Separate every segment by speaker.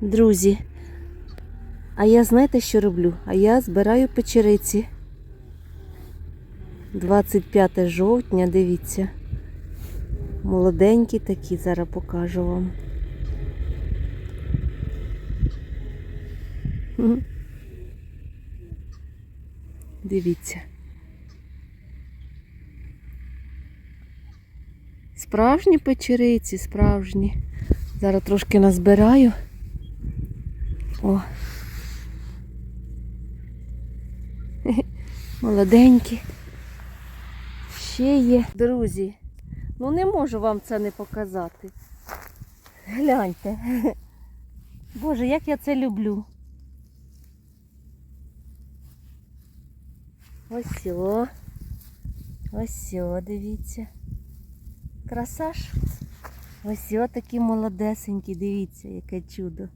Speaker 1: Друзі, а я знаєте, що роблю? А я збираю печериці. 25 жовтня, дивіться. Молоденькі такі, зараз покажу вам. Дивіться. Справжні печериці, справжні. Зараз трошки назбираю. О. Молоденькі. Ще є. Друзі, ну не можу вам це не показати. Гляньте. Боже, як я це люблю. Ось о. Ось о, дивіться. Краса ж. Ось о такі молодесенькі, дивіться, яке чудо.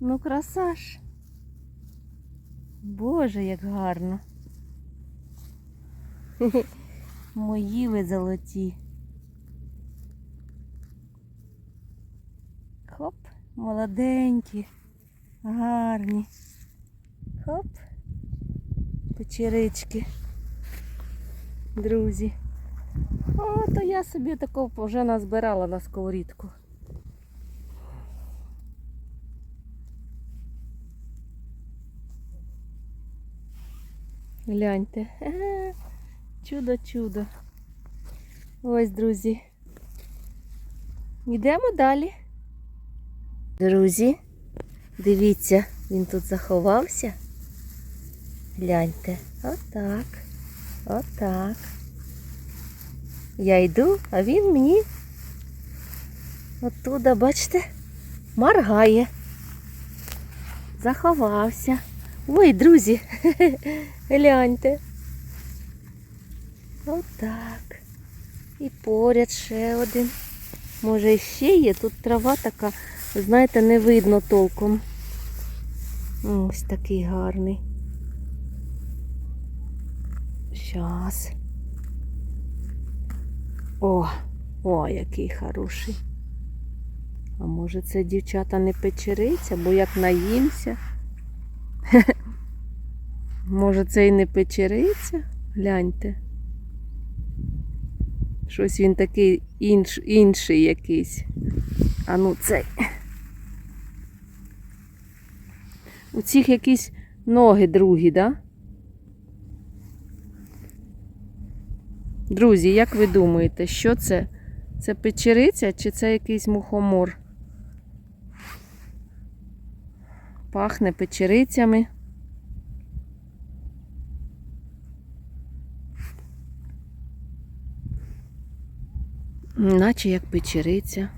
Speaker 1: Ну, краса ж. Боже, як гарно. Мої ви золоті. Хоп, молоденькі, гарні. Хоп, печерички. Друзі. О, то я собі такого вже назбирала на сковорідку. Гляньте. Е, Чудо, чудо. Ось, друзі. Йдемо далі. Друзі, дивіться, він тут заховався. Гляньте. Отак. Отак. Я йду, а він мені оттуда, бачите, моргає. Заховався. Ой, друзі, гляньте. Отак. І поряд ще один. Може ще є. Тут трава така, знаєте, не видно толком. Ось такий гарний. Щас. О, о, який хороший. А може це дівчата не печериця, бо як наїмся. Може це і не печериця? Гляньте. Щось він такий інш, інший якийсь. А ну цей. У цих якісь ноги другі, да? Друзі, як ви думаєте, що це? Це печериця чи це якийсь мухомор? Пахне печерицями. Наче як печериця.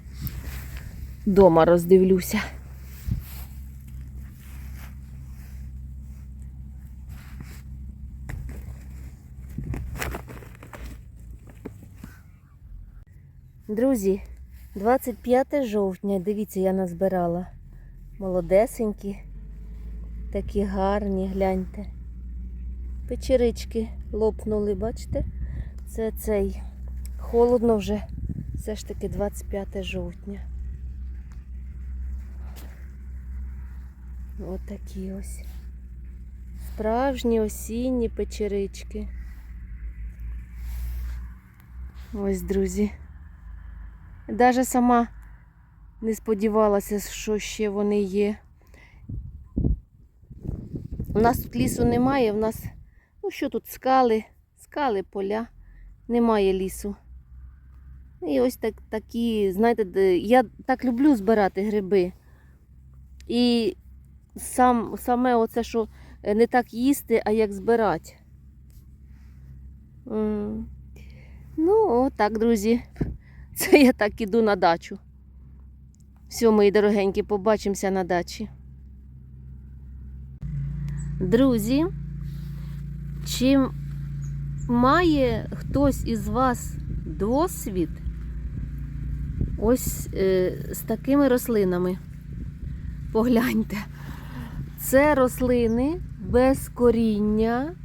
Speaker 1: Дома роздивлюся. Друзі, 25 жовтня, дивіться, я назбирала. Молодесенькі, такі гарні, гляньте. Печерички лопнули, бачите? Це цей холодно вже. Все ж таки 25 жовтня. Ось такі ось. Справжні осінні печерички. Ось, друзі. Даже сама не сподівалася, що ще вони є. У нас тут лісу немає, у нас, ну що тут, скали, скали, поля, немає лісу. І ось так, такі, знаєте, я так люблю збирати гриби. І сам, саме оце, що е, не так їсти, а як збирати. Ну, отак, друзі. Це я так іду на дачу. Все, мої дорогенькі, побачимося на дачі. Друзі, чи має хтось із вас досвід ось е, з такими рослинами? Погляньте. Це рослини без коріння.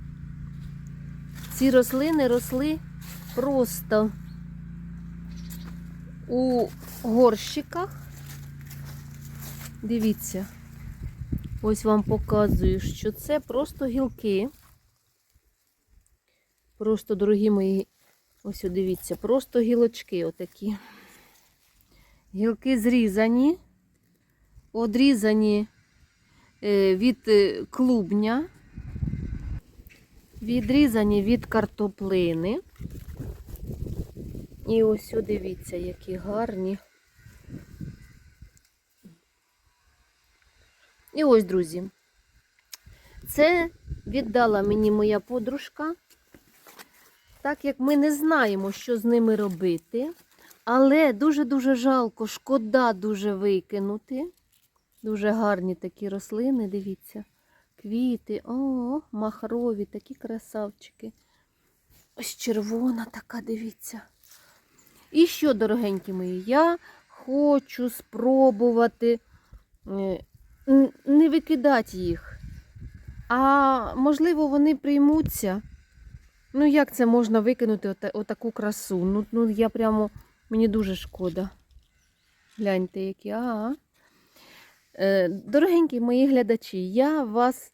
Speaker 1: Ці рослини росли просто у горщиках. Дивіться. Ось вам показую, що це просто гілки. Просто, дорогі мої, ось дивіться, просто гілочки отакі. Гілки зрізані, одрізані е, від е, клубня, відрізані від картоплини. І ось дивіться, які гарні. І ось, друзі, це віддала мені моя подружка, так як ми не знаємо, що з ними робити. Але дуже-дуже жалко, шкода дуже викинути. Дуже гарні такі рослини, дивіться. Квіти, о, махрові, такі красавчики. Ось червона така, дивіться. І що, дорогенькі мої, я хочу спробувати е, не викидати їх. А можливо, вони приймуться. Ну, як це можна викинути ота- отаку красу? Ну, ну я прямо, мені дуже шкода. Гляньте, які. А. Е, дорогенькі мої глядачі, я вас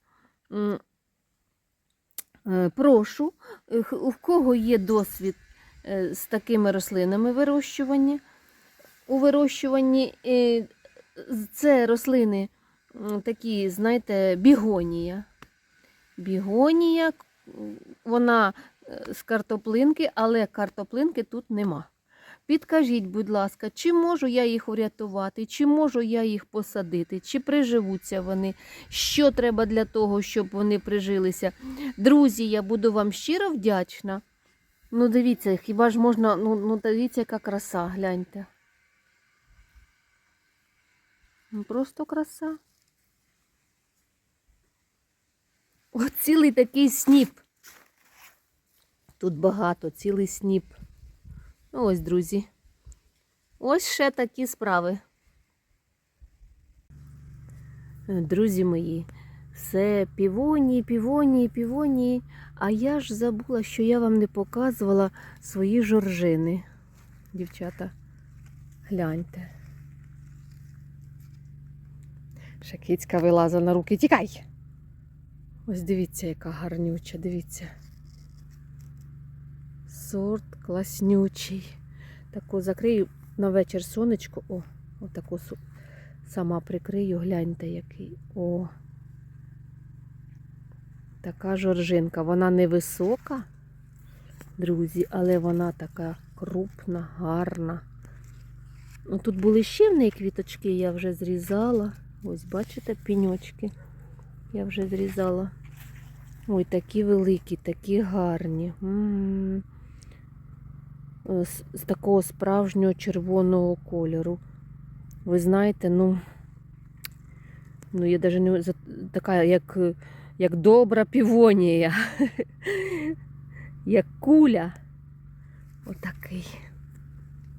Speaker 1: е, прошу, е, у кого є досвід е, з такими рослинами вирощування, у вирощуванні е, це рослини такі, знаєте, бігонія. Бігонія, вона е, з картоплинки, але картоплинки тут нема. Підкажіть, будь ласка, чи можу я їх врятувати, чи можу я їх посадити, чи приживуться вони, що треба для того, щоб вони прижилися. Друзі, я буду вам щиро вдячна. Ну, дивіться, хіба ж можна, ну, ну дивіться, яка краса, гляньте. Ну, Просто краса. О, цілий такий сніп. Тут багато, цілий сніп. Ну, ось, друзі. Ось ще такі справи. Друзі мої, все півонії, півонії, півонії. А я ж забула, що я вам не показувала свої жоржини. Дівчата, гляньте. Ще кицька вилаза на руки. Тікай! Ось дивіться, яка гарнюча, дивіться. Сорт класнючий. Таку закрию на вечір сонечко. О, отаку сама прикрию, гляньте який. О. Така жоржинка. Вона невисока, друзі, але вона така крупна, гарна. Ну, Тут були ще в неї квіточки, я вже зрізала. Ось, бачите, піньочки. Я вже зрізала. Ой, такі великі, такі гарні. М. Е, З, з такого справжнього червоного кольору. Ви знаєте, ну, ну я навіть не така, як, е, як добра півонія. як куля. Отакий.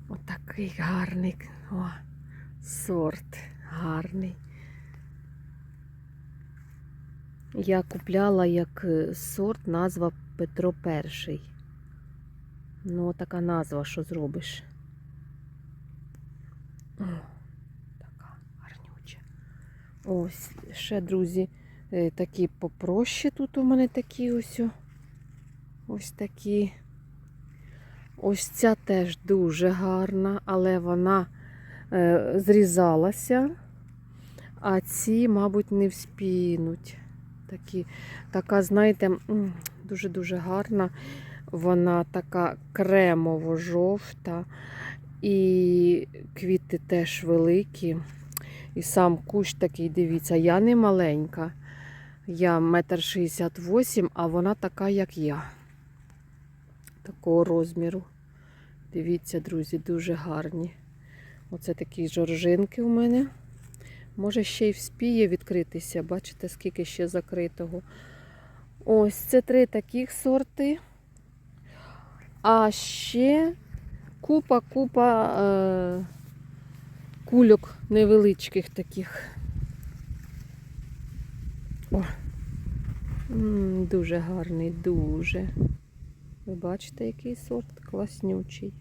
Speaker 1: Отакий гарний. О, сорт гарний. Я купляла як е, сорт, назва Петро І. Ну, така назва, що зробиш. О, така гарнюча. Ось, ще, друзі, е, такі попроще тут у мене такі ось. Ось такі. Ось ця теж дуже гарна, але вона е, зрізалася, а ці, мабуть, не вспінуть. Такі, така, знаєте, дуже-дуже гарна. Вона така кремово-жовта, і квіти теж великі. І сам кущ такий, дивіться, я не маленька. Я метр шістдесят вісім, а вона така, як я. Такого розміру. Дивіться, друзі, дуже гарні. Оце такі жоржинки у мене. Може, ще й вспіє відкритися. Бачите, скільки ще закритого. Ось це три таких сорти. А ще купа-купа е, кульок невеличких таких. О, дуже гарний, дуже. Ви бачите, який сорт класнючий.